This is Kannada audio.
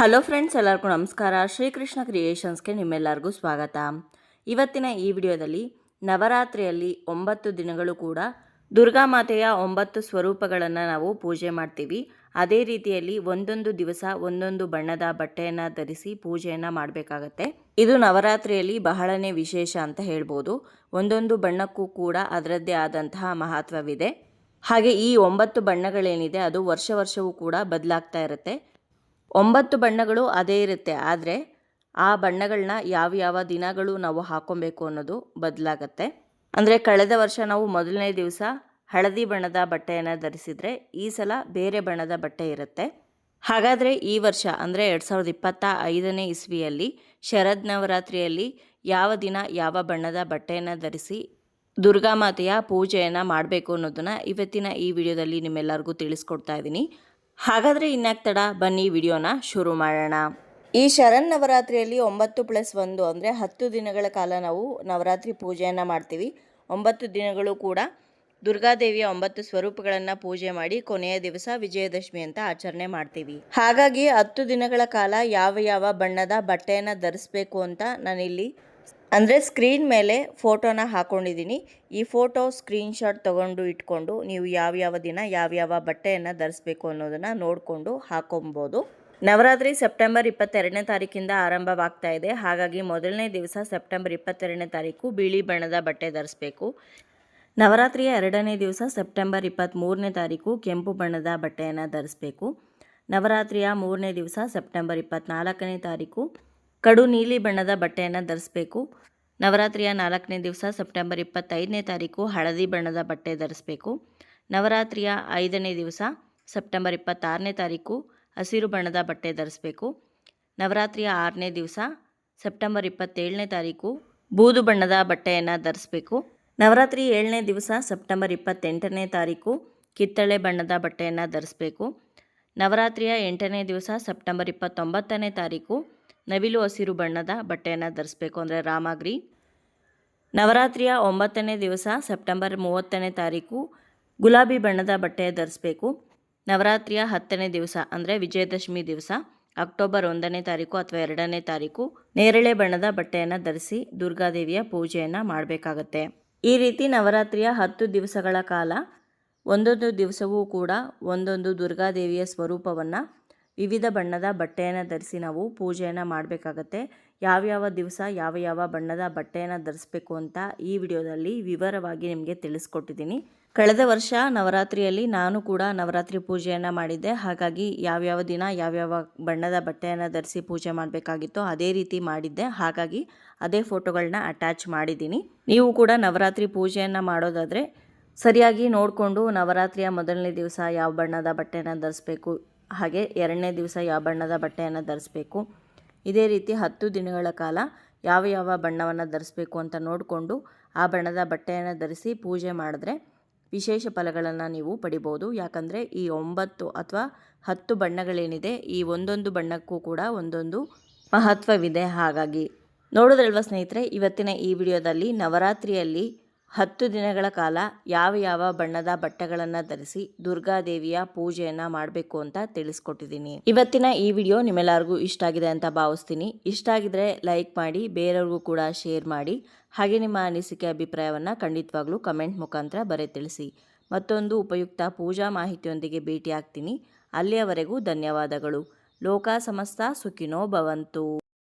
ಹಲೋ ಫ್ರೆಂಡ್ಸ್, ಎಲ್ಲರಿಗೂ ನಮಸ್ಕಾರ. ಶ್ರೀಕೃಷ್ಣ ಕ್ರಿಯೇಷನ್ಸ್ಗೆ ನಿಮ್ಮೆಲ್ಲರಿಗೂ ಸ್ವಾಗತ. ಇವತ್ತಿನ ಈ ವಿಡಿಯೋದಲ್ಲಿ ನವರಾತ್ರಿಯಲ್ಲಿ ಒಂಬತ್ತು ದಿನಗಳು ಕೂಡ ದುರ್ಗಾ ಮಾತೆಯ ಒಂಬತ್ತು ಸ್ವರೂಪಗಳನ್ನು ನಾವು ಪೂಜೆ ಮಾಡ್ತೀವಿ. ಅದೇ ರೀತಿಯಲ್ಲಿ ಒಂದೊಂದು ದಿವಸ ಒಂದೊಂದು ಬಣ್ಣದ ಬಟ್ಟೆಯನ್ನು ಧರಿಸಿ ಪೂಜೆಯನ್ನು ಮಾಡಬೇಕಾಗತ್ತೆ. ಇದು ನವರಾತ್ರಿಯಲ್ಲಿ ಬಹಳನೇ ವಿಶೇಷ ಅಂತ ಹೇಳ್ಬೋದು. ಒಂದೊಂದು ಬಣ್ಣಕ್ಕೂ ಕೂಡ ಅದರದ್ದೇ ಆದಂತಹ ಮಹತ್ವವಿದೆ. ಹಾಗೆ ಈ ಒಂಬತ್ತು ಬಣ್ಣಗಳೇನಿದೆ, ಅದು ವರ್ಷ ವರ್ಷವೂ ಕೂಡ ಬದಲಾಗ್ತಾ ಇರುತ್ತೆ. ಒಂಬತ್ತು ಬಣ್ಣಗಳು ಅದೇ ಇರುತ್ತೆ, ಆದರೆ ಆ ಬಣ್ಣಗಳನ್ನ ಯಾವ ಯಾವ ದಿನಗಳು ನಾವು ಹಾಕೊಬೇಕು ಅನ್ನೋದು ಬದಲಾಗತ್ತೆ. ಅಂದರೆ ಕಳೆದ ವರ್ಷ ನಾವು ಮೊದಲನೇ ದಿವಸ ಹಳದಿ ಬಣ್ಣದ ಬಟ್ಟೆಯನ್ನು ಧರಿಸಿದರೆ ಈ ಸಲ ಬೇರೆ ಬಣ್ಣದ ಬಟ್ಟೆ ಇರುತ್ತೆ. ಹಾಗಾದರೆ ಈ ವರ್ಷ, ಅಂದರೆ ಎರಡು ಸಾವಿರದ ಇಪ್ಪತ್ತ ಐದನೇ ಇಸ್ವಿಯಲ್ಲಿ, ಶರದ್ ನವರಾತ್ರಿಯಲ್ಲಿ ಯಾವ ದಿನ ಯಾವ ಬಣ್ಣದ ಬಟ್ಟೆಯನ್ನು ಧರಿಸಿ ದುರ್ಗಾಮಾತೆಯ ಪೂಜೆಯನ್ನು ಮಾಡಬೇಕು ಅನ್ನೋದನ್ನು ಇವತ್ತಿನ ಈ ವಿಡಿಯೋದಲ್ಲಿ ನಿಮ್ಮೆಲ್ಲರಿಗೂ ತಿಳಿಸ್ಕೊಡ್ತಾ ಇದ್ದೀನಿ ಹಾಗಾದರೆ ಇನ್ಯಾಕ್ ತಡ? ಬನ್ನಿ ವಿಡಿಯೋನ ಶುರು ಮಾಡೋಣ. ಈ ಶರಣ್ ನವರಾತ್ರಿಯಲ್ಲಿ ಒಂಬತ್ತು ಪ್ಲಸ್ ಒಂದು ಅಂದರೆ ಹತ್ತು ದಿನಗಳ ಕಾಲ ನಾವು ನವರಾತ್ರಿ ಪೂಜೆಯನ್ನು ಮಾಡ್ತೀವಿ. ಒಂಬತ್ತು ದಿನಗಳು ಕೂಡ ದುರ್ಗಾದೇವಿಯ ಒಂಬತ್ತು ಸ್ವರೂಪಗಳನ್ನು ಪೂಜೆ ಮಾಡಿ ಕೊನೆಯ ದಿವಸ ವಿಜಯದಶಮಿ ಅಂತ ಆಚರಣೆ ಮಾಡ್ತೀವಿ. ಹಾಗಾಗಿ ಹತ್ತು ದಿನಗಳ ಕಾಲ ಯಾವ ಯಾವ ಬಣ್ಣದ ಬಟ್ಟೆಯನ್ನು ಧರಿಸ್ಬೇಕು ಅಂತ ನಾನಿಲ್ಲಿ ಅಂದರೆ ಸ್ಕ್ರೀನ್ ಮೇಲೆ ಫೋಟೋನ ಹಾಕ್ಕೊಂಡಿದ್ದೀನಿ ಈ ಫೋಟೋ ಸ್ಕ್ರೀನ್ಶಾಟ್ ತೊಗೊಂಡು ಇಟ್ಕೊಂಡು ನೀವು ಯಾವ್ಯಾವ ದಿನ ಯಾವ್ಯಾವ ಬಟ್ಟೆಯನ್ನು ಧರಿಸ್ಬೇಕು ಅನ್ನೋದನ್ನು ನೋಡಿಕೊಂಡು ಹಾಕೊಬೋದು. ನವರಾತ್ರಿ ಸೆಪ್ಟೆಂಬರ್ ಇಪ್ಪತ್ತೆರಡನೇ ತಾರೀಕಿಂದ ಆರಂಭವಾಗ್ತಾ ಇದೆ. ಹಾಗಾಗಿ ಮೊದಲನೇ ದಿವಸ ಸೆಪ್ಟೆಂಬರ್ ಇಪ್ಪತ್ತೆರಡನೇ ತಾರೀಕು ಬಿಳಿ ಬಣ್ಣದ ಬಟ್ಟೆ ಧರಿಸ್ಬೇಕು. ನವರಾತ್ರಿಯ ಎರಡನೇ ದಿವಸ ಸೆಪ್ಟೆಂಬರ್ ಇಪ್ಪತ್ತ್ಮೂರನೇ ತಾರೀಕು ಕೆಂಪು ಬಣ್ಣದ ಬಟ್ಟೆಯನ್ನು ಧರಿಸ್ಬೇಕು. ನವರಾತ್ರಿಯ ಮೂರನೇ ದಿವಸ ಸೆಪ್ಟೆಂಬರ್ ಇಪ್ಪತ್ತ್ನಾಲ್ಕನೇ ತಾರೀಕು ಕಡು ನೀಲಿ ಬಣ್ಣದ ಬಟ್ಟೆಯನ್ನು ಧರಿಸಬೇಕು. ನವರಾತ್ರಿಯ ನಾಲ್ಕನೇ ದಿವಸ ಸೆಪ್ಟೆಂಬರ್ ಇಪ್ಪತ್ತೈದನೇ ತಾರೀಕು ಹಳದಿ ಬಣ್ಣದ ಬಟ್ಟೆ ಧರಿಸಬೇಕು. ನವರಾತ್ರಿಯ ಐದನೇ ದಿವಸ ಸೆಪ್ಟೆಂಬರ್ ಇಪ್ಪತ್ತಾರನೇ ತಾರೀಕು ಹಸಿರು ಬಣ್ಣದ ಬಟ್ಟೆ ಧರಿಸಬೇಕು. ನವರಾತ್ರಿಯ ಆರನೇ ದಿವಸ ಸೆಪ್ಟೆಂಬರ್ ಇಪ್ಪತ್ತೇಳನೇ ತಾರೀಕು ಬೂದು ಬಣ್ಣದ ಬಟ್ಟೆಯನ್ನು ಧರಿಸಬೇಕು. ನವರಾತ್ರಿ ಏಳನೇ ದಿವಸ ಸೆಪ್ಟೆಂಬರ್ ಇಪ್ಪತ್ತೆಂಟನೇ ತಾರೀಕು ಕಿತ್ತಳೆ ಬಣ್ಣದ ಬಟ್ಟೆಯನ್ನು ಧರಿಸಬೇಕು. ನವರಾತ್ರಿಯ ಎಂಟನೇ ದಿವಸ ಸೆಪ್ಟೆಂಬರ್ ಇಪ್ಪತ್ತೊಂಬತ್ತನೇ ತಾರೀಕು ನವಿಲು ಹಸಿರು ಬಣ್ಣದ ಬಟ್ಟೆಯನ್ನು ಧರಿಸ್ಬೇಕು ಅಂದರೆ ರಾಮಾಗ್ರಿ. ನವರಾತ್ರಿಯ ಒಂಬತ್ತನೇ ದಿವಸ ಸೆಪ್ಟೆಂಬರ್ ಮೂವತ್ತನೇ ತಾರೀಕು ಗುಲಾಬಿ ಬಣ್ಣದ ಬಟ್ಟೆ ಧರಿಸ್ಬೇಕು. ನವರಾತ್ರಿಯ ಹತ್ತನೇ ದಿವಸ ಅಂದರೆ ವಿಜಯದಶಮಿ ದಿವಸ. ಅಕ್ಟೋಬರ್ ಒಂದನೇ ತಾರೀಕು ಅಥವಾ ಎರಡನೇ ತಾರೀಕು ನೇರಳೆ ಬಣ್ಣದ ಬಟ್ಟೆಯನ್ನು ಧರಿಸಿ ದುರ್ಗಾದೇವಿಯ ಪೂಜೆಯನ್ನು ಮಾಡಬೇಕಾಗತ್ತೆ. ಈ ರೀತಿ ನವರಾತ್ರಿಯ ಹತ್ತು ದಿವಸಗಳ ಕಾಲ ಒಂದೊಂದು ದಿವಸವೂ ಕೂಡ ಒಂದೊಂದು ದುರ್ಗಾದೇವಿಯ ಸ್ವರೂಪವನ್ನು ವಿವಿಧ ಬಣ್ಣದ ಬಟ್ಟೆಯನ್ನು ಧರಿಸಿ ನಾವು ಪೂಜೆಯನ್ನು ಮಾಡಬೇಕಾಗತ್ತೆ. ಯಾವ್ಯಾವ ದಿವಸ ಯಾವ ಯಾವ ಬಣ್ಣದ ಬಟ್ಟೆಯನ್ನು ಧರಿಸ್ಬೇಕು ಅಂತ ಈ ವಿಡಿಯೋದಲ್ಲಿ ವಿವರವಾಗಿ ನಿಮಗೆ ತಿಳಿಸ್ಕೊಟ್ಟಿದ್ದೀನಿ. ಕಳೆದ ವರ್ಷ ನವರಾತ್ರಿಯಲ್ಲಿ ನಾನು ಕೂಡ ನವರಾತ್ರಿ ಪೂಜೆಯನ್ನು ಮಾಡಿದ್ದೆ. ಹಾಗಾಗಿ ಯಾವ್ಯಾವ ದಿನ ಯಾವ್ಯಾವ ಬಣ್ಣದ ಬಟ್ಟೆಯನ್ನು ಧರಿಸಿ ಪೂಜೆ ಮಾಡಬೇಕಾಗಿತ್ತು ಅದೇ ರೀತಿ ಮಾಡಿದ್ದೆ. ಹಾಗಾಗಿ ಅದೇ ಫೋಟೋಗಳನ್ನ ಅಟ್ಯಾಚ್ ಮಾಡಿದ್ದೀನಿ. ನೀವು ಕೂಡ ನವರಾತ್ರಿ ಪೂಜೆಯನ್ನು ಮಾಡೋದಾದರೆ ಸರಿಯಾಗಿ ನೋಡಿಕೊಂಡು ನವರಾತ್ರಿಯ ಮೊದಲನೇ ದಿವಸ ಯಾವ ಬಣ್ಣದ ಬಟ್ಟೆನ ಧರಿಸ್ಬೇಕು ಹಾಗೆ ಎರಡನೇ ದಿವಸ ಯಾವ ಬಣ್ಣದ ಬಟ್ಟೆಯನ್ನು ಧರಿಸ್ಬೇಕು. ಇದೇ ರೀತಿ ಹತ್ತು ದಿನಗಳ ಕಾಲ ಯಾವ ಯಾವ ಬಣ್ಣವನ್ನು ಧರಿಸ್ಬೇಕು ಅಂತ ನೋಡಿಕೊಂಡು ಆ ಬಣ್ಣದ ಬಟ್ಟೆಯನ್ನು ಧರಿಸಿ ಪೂಜೆ ಮಾಡಿದ್ರೆ ವಿಶೇಷ ಫಲಗಳನ್ನು ನೀವು ಪಡಿಬೋದು. ಯಾಕಂದರೆ ಈ ಒಂಬತ್ತು ಅಥವಾ ಹತ್ತು ಬಣ್ಣಗಳೇನಿದೆ, ಈ ಒಂದೊಂದು ಬಣ್ಣಕ್ಕೂ ಕೂಡ ಒಂದೊಂದು ಮಹತ್ವವಿದೆ. ಹಾಗಾಗಿ ನೋಡೋದ್ರಲ್ವ ಸ್ನೇಹಿತರೆ, ಇವತ್ತಿನ ಈ ವಿಡಿಯೋದಲ್ಲಿ ನವರಾತ್ರಿಯಲ್ಲಿ ಹತ್ತು ದಿನಗಳ ಕಾಲ ಯಾವ ಯಾವ ಬಣ್ಣದ ಬಟ್ಟೆಗಳನ್ನು ಧರಿಸಿ ದುರ್ಗಾದೇವಿಯ ಪೂಜೆಯನ್ನು ಮಾಡಬೇಕು ಅಂತ ತಿಳಿಸ್ಕೊಟ್ಟಿದ್ದೀನಿ. ಇವತ್ತಿನ ಈ ವಿಡಿಯೋ ನಿಮ್ಮೆಲ್ಲರಿಗೂ ಇಷ್ಟ ಆಗಿದೆ ಅಂತ ಭಾವಿಸ್ತೀನಿ. ಇಷ್ಟ ಆಗಿದ್ರೆ ಲೈಕ್ ಮಾಡಿ, ಬೇರೆಯವ್ರಿಗೂ ಕೂಡ ಶೇರ್ ಮಾಡಿ. ಹಾಗೆ ನಿಮ್ಮ ಅನಿಸಿಕೆ ಅಭಿಪ್ರಾಯವನ್ನು ಖಂಡಿತವಾಗ್ಲೂ ಕಮೆಂಟ್ ಮುಖಾಂತರ ಬರೆ ತಿಳಿಸಿ. ಮತ್ತೊಂದು ಉಪಯುಕ್ತ ಪೂಜಾ ಮಾಹಿತಿಯೊಂದಿಗೆ ಭೇಟಿ ಆಗ್ತೀನಿ ಅಲ್ಲಿಯವರೆಗೂ ಧನ್ಯವಾದಗಳು. ಲೋಕ ಸಮಸ್ತ ಸುಖಿನೋ ಭವಂತು.